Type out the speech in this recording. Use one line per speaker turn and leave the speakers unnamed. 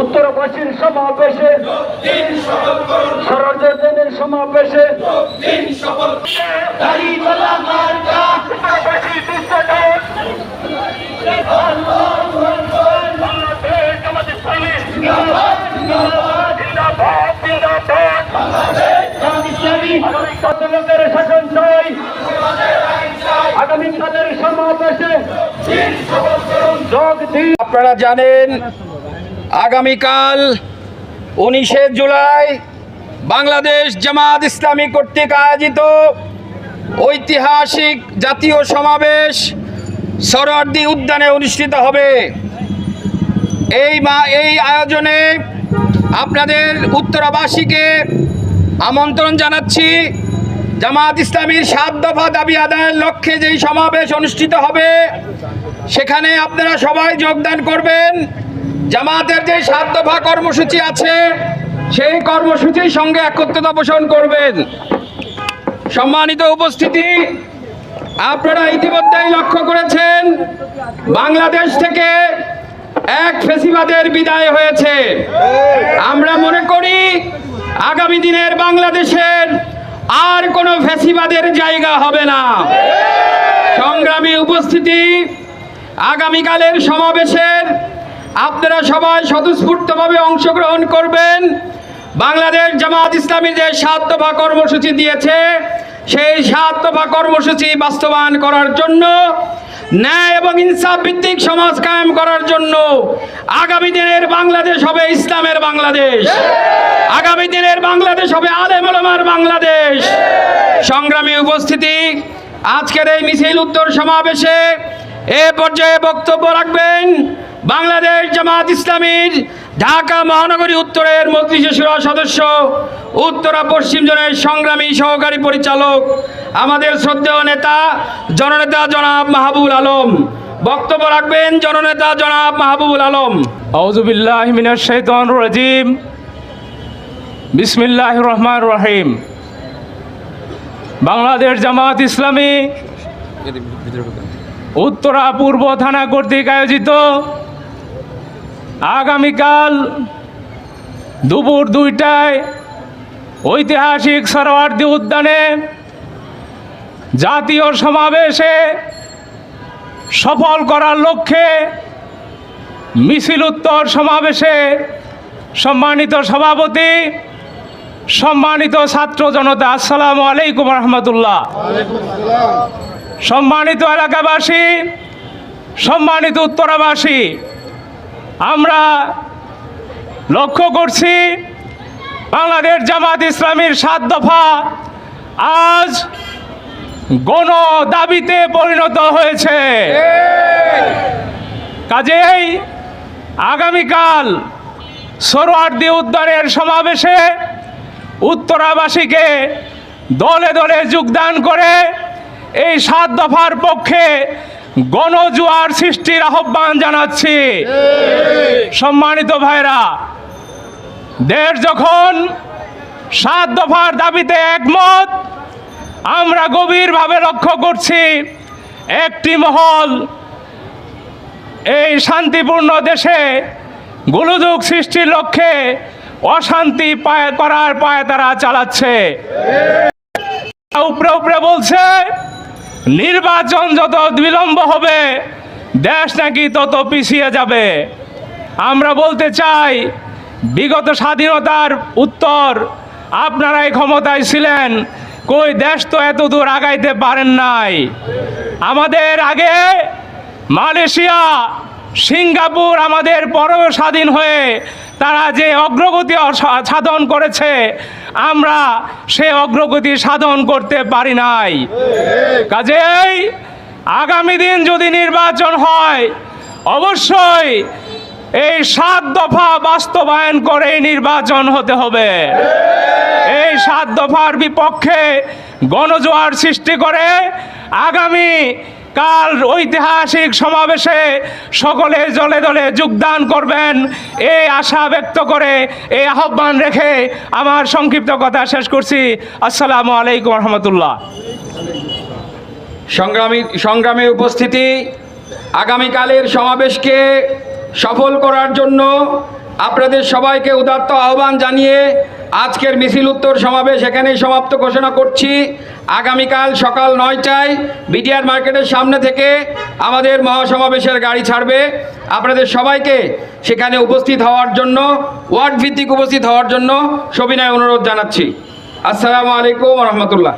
উত্তর পশ্চিম সমাবেশে সরজনের সমাবেশে সমাবেশে।
আপনারা জানেন আগামীকাল উনিশে জুলাই বাংলাদেশ জামাত ইসলামী কর্তৃক আয়োজিত ঐতিহাসিক জাতীয় সমাবেশ সরওয়ার্দী উদ্যানে অনুষ্ঠিত হবে। এই মা, এই আয়োজনে আপনাদের উত্তরাবাসীকে আমন্ত্রণ জানাচ্ছি। জামাত ইসলামীর সাত দফা দাবি আদায়ের লক্ষ্যে যেই সমাবেশ অনুষ্ঠিত হবে, সেখানে আপনারা সবাই যোগদান করবেন। জামাতের যে সাত দফা কর্মসূচি আছে, সেই কর্মসূচির সঙ্গে একত্রতা পোষণ করবেন। সম্মানিত উপস্থিতি, আপনারা ইতিমধ্যেই লক্ষ্য করেছেন, বাংলাদেশ থেকে এক ফেসিবাদের বিদায় হয়েছে। আমরা মনে করি, আগামী দিনের বাংলাদেশের আর কোনো ফেসিবাদের জায়গা হবে না। সংগ্রামী উপস্থিতি, আগামীকালের সমাবেশের আপনারা সবাই স্বতঃস্ফূর্তভাবে অংশগ্রহণ করবেন। বাংলাদেশ জামাত ইসলামী যে সাত দফা কর্মসূচি দিয়েছে, সেই সাত দফা কর্মসূচি বাস্তবায়ন করার জন্য, ন্যায় এবং ইনসাফ ভিত্তিক সমাজ কায়েম করার জন্য আগামী দিনের বাংলাদেশ হবে ইসলামের বাংলাদেশ। আগামী দিনের বাংলাদেশ হবে আলেম ওলামার বাংলাদেশ। সংগ্রামী উপস্থিতি, আজকের এই মিছিল উত্তর সমাবেশে এ পর্যায়ে বক্তব্য রাখবেন। বাংলাদেশ জামাত ইসলামীর ঢাকা মহানগরী উত্তরের মজলিসে শুরা সদস্য, উত্তরা পশ্চিম জোনের সংগ্রামী সহকারী পরিচালক, আমাদের শ্রদ্ধেয় নেতা, জননেতা জনাব মাহবুল আলম। বক্তব্য রাখবেন জননেতা জনাব মাহবুবুল আলম।
আউজুবিল্লাহ শাইতানির রাজিম। বিসমিল্লাহ রহমান রহিম। বাংলাদেশ জামাত ইসলামী উত্তরা পূর্ব থানা কর্তৃক আয়োজিত আগামীকাল দুপুর দুইটায় ঐতিহাসিক সরোয়ার্দী উদ্যানে জাতীয় সমাবেশে সফল করার লক্ষ্যে মিছিল উত্তর সমাবেশে সম্মানিত সভাপতি, সম্মানিত ছাত্র জনতা, আসসালামু আলাইকুম রহমতুল্লাহ। সম্মানিত এলাকাবাসী, সম্মানিত উত্তরাবাসী আমরা লক্ষ্য করছি বাংলাদেশ জামাত ইসলামীর সাত দফা আজ গণ দাবিতে পরিণত হয়েছে। কাজেই আগামীকাল সরোয়ার্দি উদ্যানের সমাবেশে উত্তরাবাসীকে দলে দলে যোগদান করে এই সাত দফার পক্ষে গণজুয়ার সৃষ্টির আহ্বান জানাচ্ছি। সম্মানিত ভাইরা, দেশ যখন সাত দফার দাবিতে একমত, আমরা গভীরভাবে লক্ষ্য করছি একটি মহল এই শান্তিপূর্ণ দেশে গোলযোগ সৃষ্টির লক্ষ্যে অশান্তি পায়, করার পায় তারা চালাচ্ছে। উপরে উপরে বলছে নির্বাচন যত বিলম্ব হবে, দেশ নাকি তত পিছিয়ে যাবে। আমরা বলতে চাই, বিগত স্বাধীনতার উত্তর, আপনারাই ক্ষমতায় ছিলেন, কই দেশ তো এত দূর আগাইতে পারেন নাই। আমাদের আগে মালয়েশিয়া, সিঙ্গাপুর আমাদের পরও স্বাধীন হয়ে তারা যে অগ্রগতি সাধন করেছে, আমরা সে অগ্রগতি সাধন করতে পারি নাই। কাজেই আগামী দিন যদি নির্বাচন হয়, অবশ্যই এই সাত দফা বাস্তবায়ন করে নির্বাচন হতে হবে। এই সাত দফার বিপক্ষে গণজোয়ার সৃষ্টি করে আগামী কাল ঐতিহাসিক সমাবেশে সকলে জলে দলে যোগদান করবেন। এই আশা ব্যক্ত করে এই আহ্বান রেখে আমার সংক্ষিপ্ত কথা শেষ করছি। আসসালামু আলাইকুম রহমতুল্লাহ।
সংগ্রামী, সংগ্রামে উপস্থিতি, আগামীকালের সমাবেশকে সফল করার জন্য আপনাদের সবাইকে উদাত্ত আহ্বান জানিয়ে আজকের মিছিল উত্তর সমাবেশ এখানেই সমাপ্ত ঘোষণা করছি। আগামীকাল সকাল নয়টায় বিডিআর মার্কেটের সামনে থেকে আমাদের মহাসমাবেশের গাড়ি ছাড়বে। আপনাদের সবাইকে সেখানে উপস্থিত হওয়ার জন্য ওয়ার্ড ভিত্তিক উপস্থিত হওয়ার জন্য সবিনয় অনুরোধ জানাচ্ছি। আসসালামু আলাইকুম রহমতুল্লাহ।